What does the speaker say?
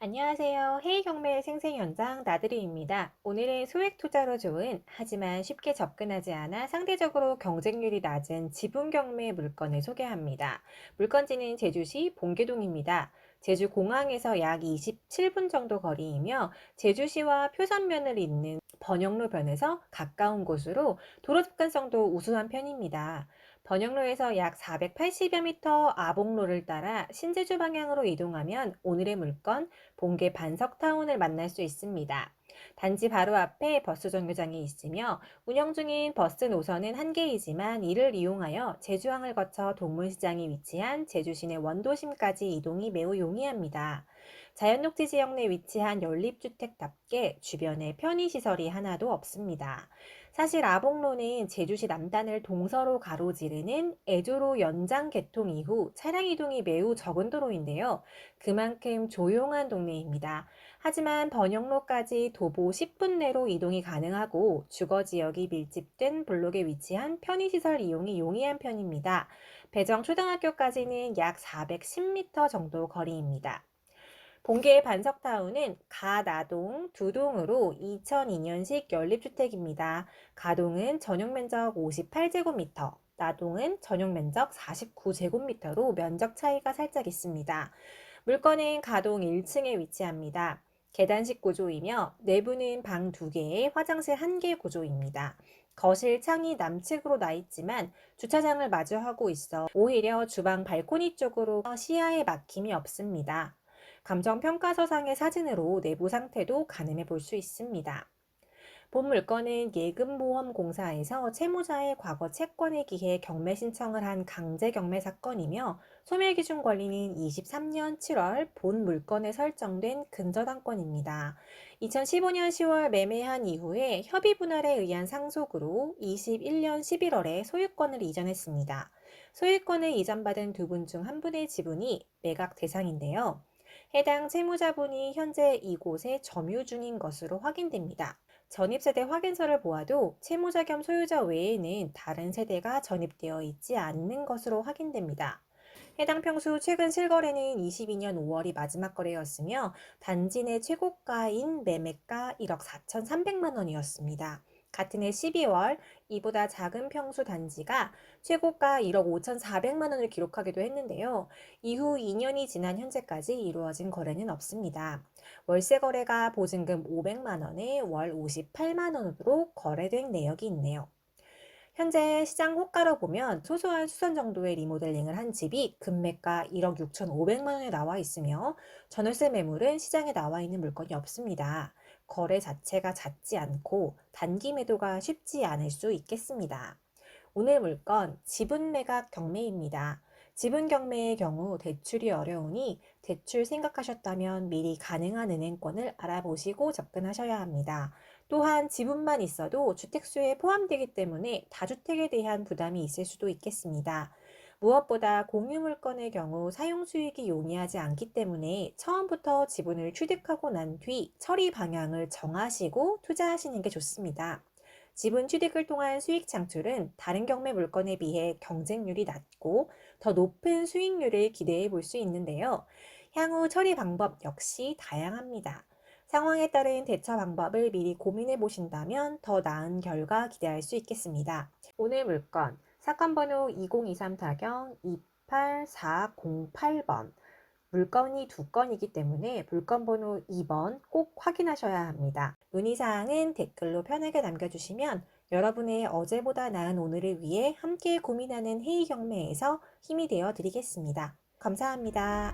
안녕하세요. 해외경매 생생연장 나들이입니다. 오늘은 소액 투자로 좋은 하지만 쉽게 접근하지 않아 상대적으로 경쟁률이 낮은 지분 경매 물건을 소개합니다. 물건지는 제주시 봉계동입니다. 제주 공항에서 약 27분 정도 거리이며 제주시와 표선면을 잇는 번영로변에서 가까운 곳으로 도로 접근성도 우수한 편입니다. 번영로에서 약 480여 미터 아봉로를 따라 신제주 방향으로 이동하면 오늘의 물건 봉계 반석타운을 만날 수 있습니다. 단지 바로 앞에 버스 정류장이 있으며 운영 중인 버스 노선은 한 개이지만 이를 이용하여 제주항을 거쳐 동문시장이 위치한 제주시내 원도심까지 이동이 매우 용이합니다. 자연녹지 지역 내 위치한 연립주택답게 주변에 편의시설이 하나도 없습니다. 사실 아봉로는 제주시 남단을 동서로 가로지르는 애조로 연장 개통 이후 차량 이동이 매우 적은 도로인데요. 그만큼 조용한 동네입니다. 하지만 번영로까지 도보 10분 내로 이동이 가능하고 주거 지역이 밀집된 블록에 위치한 편의시설 이용이 용이한 편입니다. 배정 초등학교까지는 약 410m 정도 거리입니다. 본계의 반석타운은 가나동 두 동으로 2002년식 연립주택입니다. 가동은 전용 면적 58제곱미터, 나동은 전용 면적 49제곱미터로 면적 차이가 살짝 있습니다. 물건은 가동 1층에 위치합니다. 계단식 구조이며 내부는 방 2개에 화장실 1개 구조입니다. 거실 창이 남측으로 나 있지만 주차장을 마주하고 있어 오히려 주방 발코니 쪽으로 시야에 막힘이 없습니다. 감정평가서상의 사진으로 내부 상태도 가늠해 볼 수 있습니다. 본 물건은 예금보험공사에서 채무자의 과거 채권에 기해 경매 신청을 한 강제 경매 사건이며 소멸 기준 권리는 23년 7월 본 물건에 설정된 근저당권입니다. 2015년 10월 매매한 이후에 협의 분할에 의한 상속으로 21년 11월에 소유권을 이전했습니다. 소유권을 이전받은 두 분 중 한 분의 지분이 매각 대상인데요. 해당 채무자분이 현재 이곳에 점유 중인 것으로 확인됩니다. 전입세대 확인서를 보아도 채무자 겸 소유자 외에는 다른 세대가 전입되어 있지 않는 것으로 확인됩니다. 해당 평수 최근 실거래는 22년 5월이 마지막 거래였으며 단지 내 최고가인 매매가 1억 4,300만 원이었습니다. 같은 해 12월 이보다 작은 평수 단지가 최고가 1억 5,400만 원을 기록하기도 했는데요. 이후 2년이 지난 현재까지 이루어진 거래는 없습니다. 월세 거래가 보증금 500만 원에 월 58만 원으로 거래된 내역이 있네요. 현재 시장 호가로 보면 소소한 수선 정도의 리모델링을 한 집이 금매가 1억 6,500만 원에 나와 있으며 전월세 매물은 시장에 나와 있는 물건이 없습니다. 거래 자체가 잦지 않고 단기 매도가 쉽지 않을 수 있겠습니다. 오늘 물건 지분 매각 경매입니다. 지분 경매의 경우 대출이 어려우니 대출 생각하셨다면 미리 가능한 은행권을 알아보시고 접근하셔야 합니다. 또한 지분만 있어도 주택수에 포함되기 때문에 다주택에 대한 부담이 있을 수도 있겠습니다. 무엇보다 공유 물건의 경우 사용 수익이 용이하지 않기 때문에 처음부터 지분을 취득하고 난 뒤 처리 방향을 정하시고 투자하시는 게 좋습니다. 지분 취득을 통한 수익 창출은 다른 경매 물건에 비해 경쟁률이 낮고 더 높은 수익률을 기대해 볼 수 있는데요. 향후 처리 방법 역시 다양합니다. 상황에 따른 대처 방법을 미리 고민해 보신다면 더 나은 결과 기대할 수 있겠습니다. 오늘 물건 사건 번호 2023 타경 28408번 물건이 두 건이기 때문에 물건 번호 2번 꼭 확인하셔야 합니다. 문의사항은 댓글로 편하게 남겨주시면 여러분의 어제보다 나은 오늘을 위해 함께 고민하는 회의 경매에서 힘이 되어 드리겠습니다. 감사합니다.